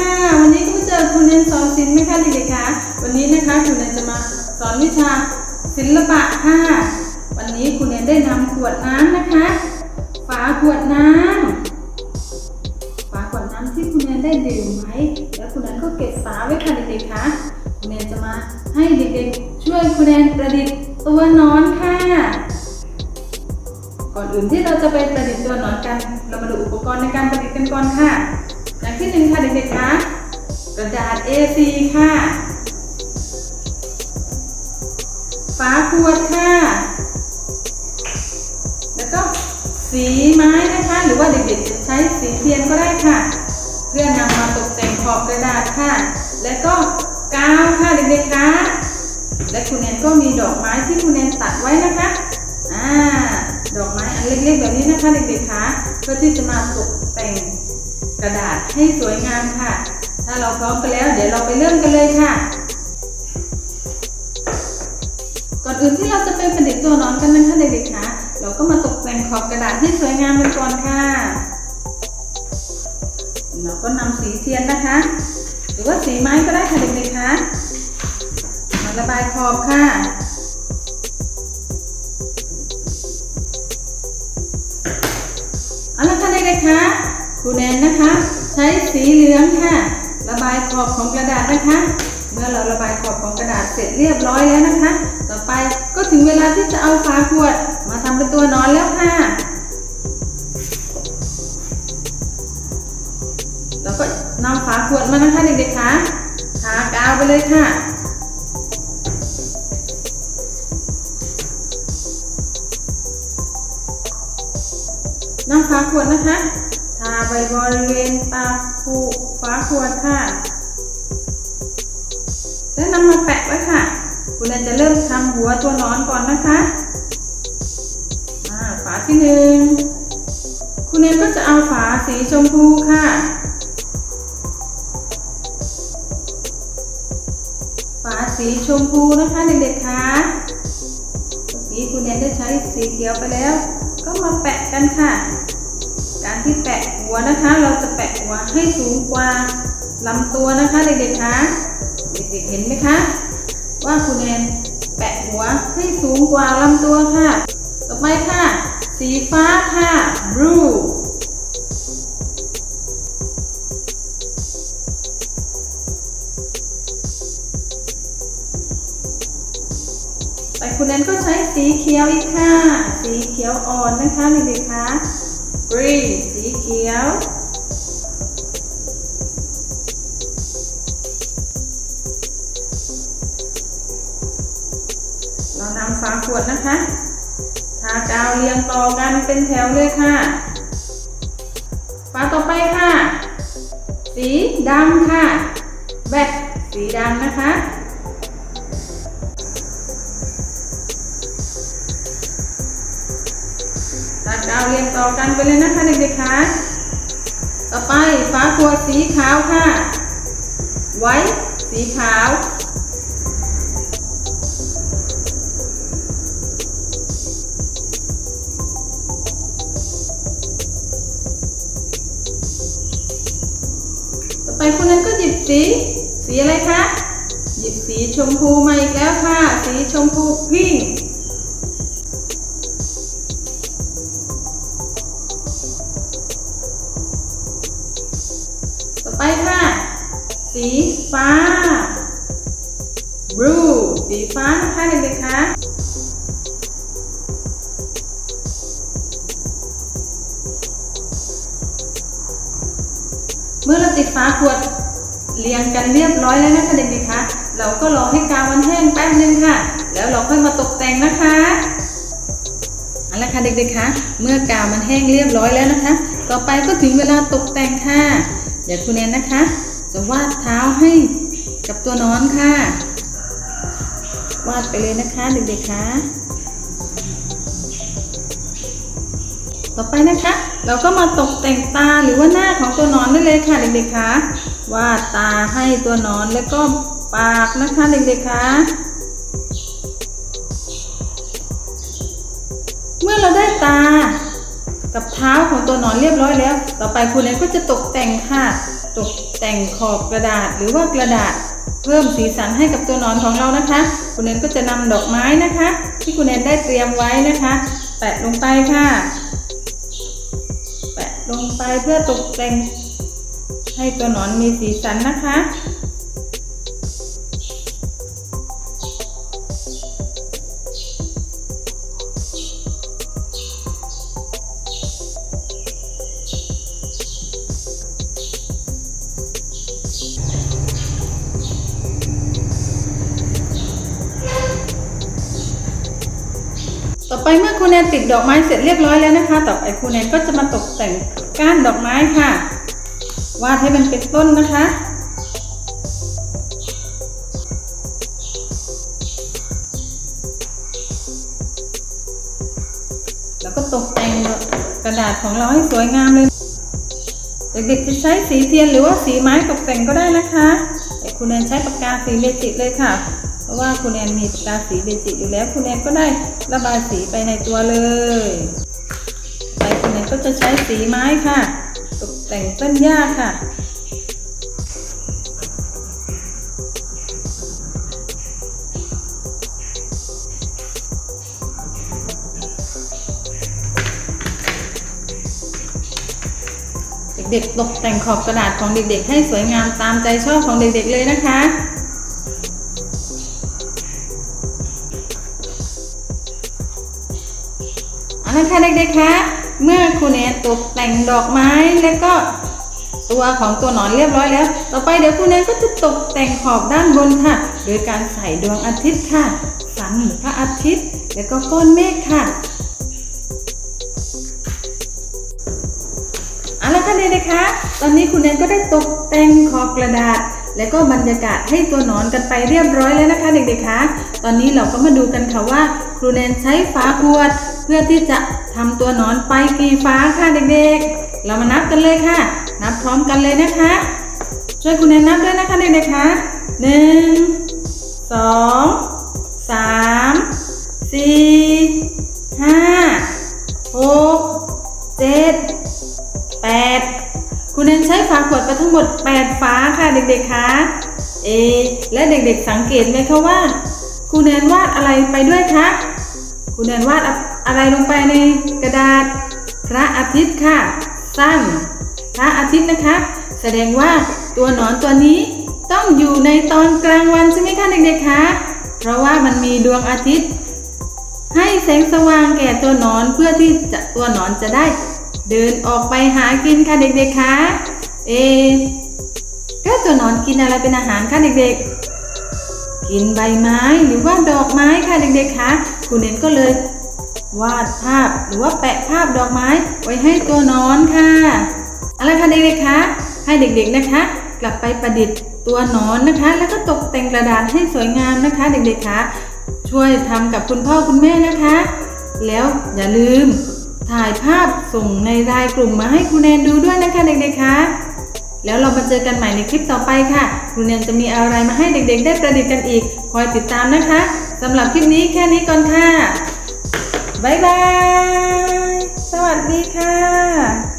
ค่ะ วันนี้ก็มาเจอคุณเนนสอนศิลป์นะคะเด็กๆคะวันนี้นะคะคุณเนนจะมาสอนวิชาศิลปะค่ะ วันนี้คุณเนนได้นำขวดน้ำนะคะ ฝาขวดน้ำฝาขวดน้ำที่คุณเนนได้ดื่มไว้แล้วคุณเนนก็เก็บฝาไว้ค่ะเด็กๆคะคุณเนนจะมาให้เด็กๆ ช่วยคุณเนนประดิษฐ์ตัวนอนค่ะก่อนอื่นที่เราจะไปประดิษฐ์ตัวนอนกัน เรามาดูอุปกรณ์ในการประดิษฐ์กันก่อนค่ะ ที่หนึ่งค่ะเด็กๆคะกระดาษ A4 ค่ะ ฝาขวดค่ะ แล้วก็สีไม้นะคะ หรือว่าเด็กๆจะใช้สีเทียนก็ได้ค่ะ เพื่อนำมาตกแต่งขอบกระดาษค่ะ และก็กาวค่ะเด็กๆคะและคุณแนนก็มีดอกไม้ที่คุณแนนตัดไว้นะคะอ่าดอกไม้อันเล็กๆแบบนี้นะคะเด็กๆคะเพื่อที่จะมาตกแต่ง กระดาษให้สวยงามค่ะ ถ้าเราพร้อมกันแล้ว เดี๋ยวเราไปเริ่มกันเลยค่ะ ก่อนอื่นที่เราจะไปประดิษฐ์ตัวนอนกันนะคะเด็กๆคะเราก็มาตกแต่งขอบกระดาษให้สวยงามกันก่อนค่ะเราก็นำสีเทียนนะคะ หรือว่าสีไม้ก็ได้ค่ะเด็กๆคะมาระบายขอบค่ะเอาละค่ะเด็กๆคะ ครูแนนนะคะ ใช้สีเหลืองค่ะ ระบายขอบของกระดาษนะคะ เมื่อเราระบายขอบของกระดาษเสร็จเรียบร้อยแล้วนะคะ ต่อไปก็ถึงเวลาที่จะเอาฝาขวด มาทำเป็นตัวนอนแล้วค่ะ แล้วก็นำฝาขวดมานะคะเด็กๆคะทากาวไปเลยค่ะนำฝาขวดนะคะ ไปบริเวณปากผูฝาขวดค่ะ แล้วนำมาแปะไว้ค่ะ คุณแอนจะเริ่มทำหัวตัวหนอนก่อนนะคะอ่าฝาที่หนึ่งคุณแอนก็จะเอาฝาสีชมพูค่ะ ฝาสีชมพูนะคะเด็กๆคะเมื่อกี้คุณแอนได้ใช้สีเขียวไปแล้ว ก็มาแปะกันค่ะ ที่แปะหัวนะคะ เราจะแปะหัวให้สูงกว่าลำตัวนะคะเด็กๆคะเด็กๆเห็นไหมคะ ว่าคุณแอนแปะหัวให้สูงกว่าลำตัวค่ะ ต่อไปค่ะ สีฟ้าค่ะ blue ไปคุณแอนก็ใช้สีเขียวอีกค่ะ สีเขียวอ่อนนะคะเด็กๆคะ green สีเขียว เรานำฝาขวดนะคะ ทากาวเรียงต่อกันเป็นแถวเลยค่ะ ฝาต่อไปค่ะ สีดำค่ะ แบตสีดำนะคะ ต่อกันไปเลยนะคะเด็กๆคะต่อไปฝาขวดสีขาวค่ะ ไว้สีขาว ต่อไปคุณนั้นก็หยิบสี สีอะไรคะ หยิบสีชมพูมาอีกแล้วค่ะ สีชมพูพิงค์ blue สีฟ้านะคะเด็กๆคะเมื่อเราติดฝาขวดเรียงกันเรียบร้อยแล้วนะคะเด็กๆคะ เราก็รอให้กาวมันแห้งแป๊บนึงค่ะ แล้วเราค่อยมาตกแต่งนะคะเอาละค่ะเด็กๆคะ เมื่อกาวมันแห้งเรียบร้อยแล้วนะคะ ต่อไปก็ถึงเวลาตกแต่งค่ะ เดี๋ยวคุณแนนนะคะ จะวาดเท้าให้กับตัวนอนค่ะ วาดไปเลยนะคะเด็กๆคะต่อไปนะคะ เราก็มาตกแต่งตาหรือว่าหน้าของตัวนอนได้เลยค่ะเด็กๆคะวาดตาให้ตัวนอนแล้วก็ปากนะคะเด็กๆคะเมื่อเราได้ตากับเท้าของตัวนอนเรียบร้อยแล้ว ต่อไปคุณเอ็ก็จะตกแต่งค่ะ ตกแต่งขอบกระดาษหรือว่ากระดาษ เพิ่มสีสันให้กับตัวนอนของเรานะคะ คุณแนนก็จะนำดอกไม้นะคะ ที่คุณแนนได้เตรียมไว้นะคะ แปะลงไปค่ะ แปะลงไปเพื่อตกแต่งให้ตัวหนอนมีสีสันนะคะ แนนติดดอกไม้เสร็จเรียบร้อยแล้วนะคะ ต่อไปคุณแนนก็จะมาตกแต่งก้านดอกไม้ค่ะ วาดให้มันเป็นต้นนะคะ แล้วก็ตกแต่งกระดาษของเราให้สวยงามเลย เด็กๆจะใช้สีเทียนหรือว่าสีไม้ตกแต่งก็ได้นะคะแต่คุณแนนใช้ปากกาสีเมจิกเลยค่ะ ราะว่าคุณแนนมีปาสีเมจิกอยู่แล้ว คุณแนนก็ได้ระบายสีไปในตัวเลยไปคุณแนนก็จะใช้สีไม้ค่ะ ตกแต่งต้นหญ้าค่ะเด็กๆตกแต่งขอบกระดาษของเด็กๆ ให้สวยงามตามใจชอบของเด็กๆเลยนะคะ เอาละค่ะเด็กๆคะเมื่อคุณแอนตกแต่งดอกไม้แล้วก็ตัวของตัวหนอนเรียบร้อยแล้ว ต่อไปเดี๋ยวคุณแอนก็จะตกแต่งขอบด้านบนค่ะ โดยการใส่ดวงอาทิตย์ค่ะสันหรือพระอาทิตย์ แล้วก็ก้อนเมฆค่ะเอาละค่ะเด็กๆคะตอนนี้คุณแนนก็ได้ตกแต่งขอบกระดาษและก็บรรยากาศให้ตัวหนอนกันไปเรียบร้อยแล้วนะคะเด็กๆคะ ตอนนี้เราก็มาดูกันค่ะว่า ครูแนนใช้ฝาขวด พื่อที่จะทำตัวนอนไปกี่ฝาค่ะเด็กๆ เรามานับกันเลยค่ะ นับพร้อมกันเลยนะคะ ช่วยคุณแนนนับด้วยนะคะเด็กๆคะหนึ่งสองสามสี่ห้าหกเจ็ด8คุณแนนใช้ฝาขวดไปทั้งหมด 8 ฝาค่ะเด็กๆคะเอ และเด็กๆสังเกตไหมคะว่าครูแนนวาดอะไรไปด้วยคะครูแนนวาด อะไรลงไปในกระดาษ พระอาทิตย์ค่ะ สั้น พระอาทิตย์นะคะ แสดงว่าตัวหนอนตัวนี้ต้องอยู่ในตอนกลางวันใช่ไหมคะเด็กๆคะเพราะว่ามันมีดวงอาทิตย์ ให้แสงสว่างแก่ตัวหนอนเพื่อที่จะตัวหนอนจะได้ เดินออกไปหากินค่ะเด็กๆคะเอะแล้วตัวหนอนกินอะไรเป็นอาหารคะเด็กๆ กินใบไม้หรือว่าดอกไม้ค่ะเด็กๆคะคุณเน้นก็เลย วาดภาพหรือว่าแปะภาพดอกไม้ไว้ให้ตัวนอนค่ะเอาละค่ะเด็กๆคะให้เด็กๆนะคะ กลับไปประดิษฐ์ตัวนอนนะคะ แล้วก็ตกแต่งกระดาษให้สวยงามนะคะ เด็กๆคะช่วยทำกับคุณพ่อคุณแม่นะคะ แล้วอย่าลืมถ่ายภาพส่งในรายกลุ่มมาให้ครูแนนดูด้วยนะคะเด็กๆคะแล้วเรามาเจอกันใหม่ในคลิปต่อไปค่ะ ครูแนนจะมีอะไรมาให้เด็กๆ ได้ประดิษฐ์กันอีก คอยติดตามนะคะ สำหรับคลิปนี้แค่นี้ก่อนค่ะ บ๊ายบาย สวัสดีค่ะ